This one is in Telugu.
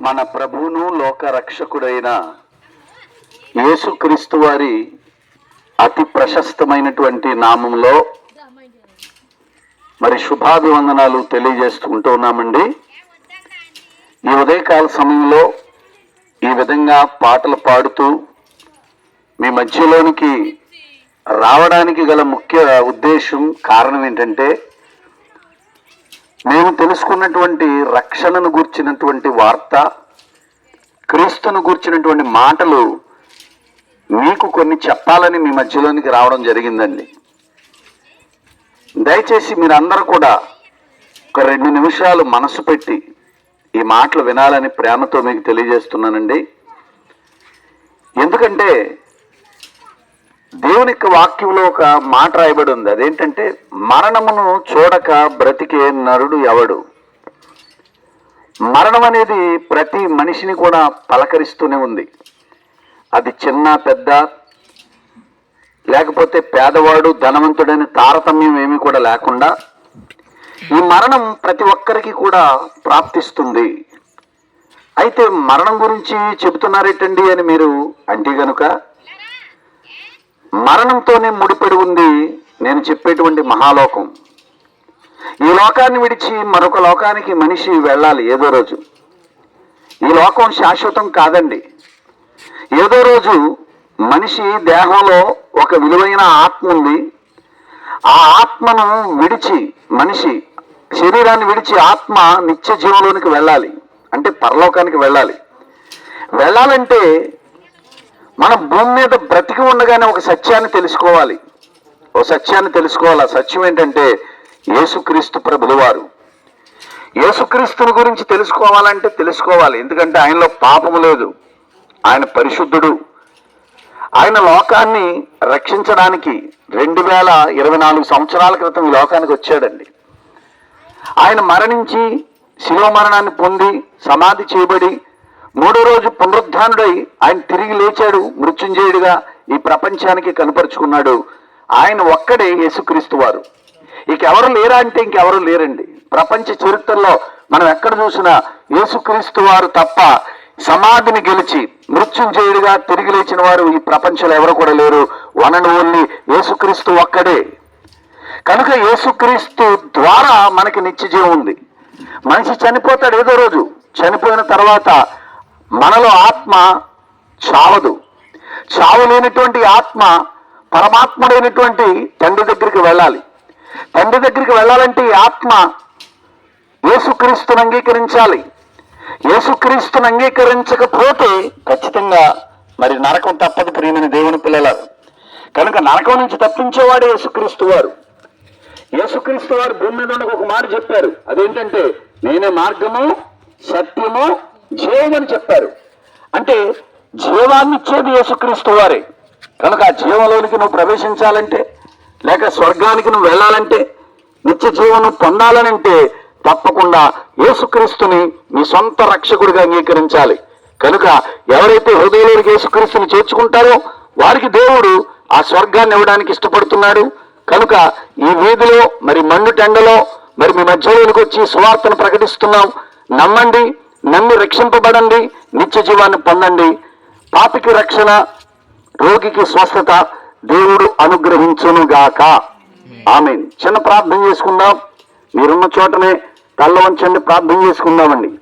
మన ప్రభువును లోక రక్షకుడైన యేసుక్రీస్తు వారి అతి ప్రశస్తమైనటువంటి నామంలో మరి శుభాభివందనాలు తెలియజేసుకుంటూ ఉన్నామండి. ఈ ఉదయకాల సమయంలో ఈ విధంగా పాటలు పాడుతూ మీ మధ్యలోనికి రావడానికి గల ముఖ్య ఉద్దేశం కారణం ఏంటంటే మేము తెలుసుకున్నటువంటి రక్షణను గూర్చినటువంటి వార్త క్రీస్తును గూర్చినటువంటి మాటలు మీకు కొన్ని చెప్పాలని మీ మధ్యలోనికి రావడం జరిగిందండి. దయచేసి మీరందరూ కూడా ఒక రెండు నిమిషాలు మనసు పెట్టి ఈ మాటలు వినాలని ప్రేమతో మీకు తెలియజేస్తున్నానండి. ఎందుకంటే దేవుని వాక్యంలో ఒక మాట రాయబడి ఉంది. అదేంటంటే మరణమును చూడక బ్రతికే నరుడు ఎవడు? మరణం అనేది ప్రతి మనిషిని కూడా పలకరిస్తూనే ఉంది. అది చిన్న పెద్ద లేకపోతే పేదవాడు ధనవంతుడని తారతమ్యం ఏమీ కూడా లేకుండా ఈ మరణం ప్రతి ఒక్కరికి కూడా ప్రాప్తిస్తుంది. అయితే మరణం గురించి చెబుతున్నారేటండి అని మీరు అంటే గనుక మరణంతోనే ముడిపడి ఉంది నేను చెప్పేటువంటి మహాలోకం. ఈ లోకాన్ని విడిచి మరొక లోకానికి మనిషి వెళ్ళాలి ఏదో రోజు. ఈ లోకం శాశ్వతం కాదండి. ఏదో రోజు మనిషి దేహంలో ఒక విలువైన ఆత్మ ఉంది. ఆ ఆత్మను విడిచి మనిషి శరీరాన్ని విడిచి ఆత్మ నిత్య జీవంలోనికి వెళ్ళాలి. అంటే పరలోకానికి వెళ్ళాలి. వెళ్ళాలంటే మనం భూమి మీద బ్రతికి ఉండగానే ఒక సత్యాన్ని తెలుసుకోవాలి. ఓ సత్యాన్ని తెలుసుకోవాలి? ఆ సత్యం ఏంటంటే యేసుక్రీస్తు ప్రభులవారు యేసుక్రీస్తుని గురించి తెలుసుకోవాలంటే తెలుసుకోవాలి. ఎందుకంటే ఆయనలో పాపము లేదు. ఆయన పరిశుద్ధుడు. ఆయన లోకాన్ని రక్షించడానికి రెండు వేల ఇరవై నాలుగు సంవత్సరాల క్రితం ఈ లోకానికి వచ్చాడండి. ఆయన మరణించి శివ మరణాన్ని పొంది సమాధి చేయబడి మూడో రోజు పునరుద్ధానుడై ఆయన తిరిగి లేచాడు మృత్యుంజయుడిగా ఈ ప్రపంచానికి కనపరుచుకున్నాడు. ఆయన ఒక్కడే యేసుక్రీస్తు వారు. ఇక ఎవరు లేరా అంటే ఇంకెవరు లేరండి. ప్రపంచ చరిత్రలో మనం ఎక్కడ చూసినా యేసుక్రీస్తు వారు తప్ప సమాధిని గెలిచి మృత్యుంజయుడిగా తిరిగి లేచిన వారు ఈ ప్రపంచంలో ఎవరు కూడా లేరు. వన్ అండ్ ఓన్లీ యేసుక్రీస్తు ఒక్కడే. కనుక యేసుక్రీస్తు ద్వారా మనకి నిత్య జీవం ఉంది. మనిషి చనిపోతాడు ఏదో రోజు. చనిపోయిన తర్వాత మనలో ఆత్మ చావదు. చావు లేనటువంటి ఆత్మ పరమాత్ముడైనటువంటి తండ్రి దగ్గరికి వెళ్ళాలి. తండ్రి దగ్గరికి వెళ్ళాలంటే ఈ ఆత్మ యేసుక్రీస్తును అంగీకరించాలి. యేసుక్రీస్తుని అంగీకరించకపోతే ఖచ్చితంగా మరి నరకం తప్పదు ప్రియమైన దేవుని పిల్లలారు. కనుక నరకం నుంచి తప్పించేవాడు యేసుక్రీస్తు వారు. యేసుక్రీస్తు వారు భూమి మీద ఒక మాట చెప్పారు. అదేంటంటే నేనే మార్గము సత్యము జీవమని చెప్పారు. అంటే జీవాన్నిచ్చేది యేసుక్రీస్తు వారే. కనుక ఆ జీవంలోనికి నువ్వు ప్రవేశించాలంటే లేక స్వర్గానికి నువ్వు వెళ్ళాలంటే నిత్య జీవనం పొందాలనంటే తప్పకుండా యేసుక్రీస్తుని నీ సొంత రక్షకుడిగా అంగీకరించాలి. కనుక ఎవరైతే హృదయంలోకి యేసుక్రీస్తుని చేర్చుకుంటారో వారికి దేవుడు ఆ స్వర్గాన్ని ఇవ్వడానికి ఇష్టపడుతున్నాడు. కనుక ఈ వీధిలో మరి మండు టెండలో మరి మీ మధ్యలోనికి వచ్చి సువార్తను ప్రకటిస్తున్నాం. నమ్మండి రక్షింపబడండి నిత్య జీవాన్ని పొందండి. పాపికి రక్షణ రోగికి స్వస్థత దేవుడు అనుగ్రహించునుగాక. ఆమె చిన్న ప్రార్థన చేసుకుందాం. మీరున్న చోటనే కళ్ళ వంచండి ప్రార్థన చేసుకుందామండి.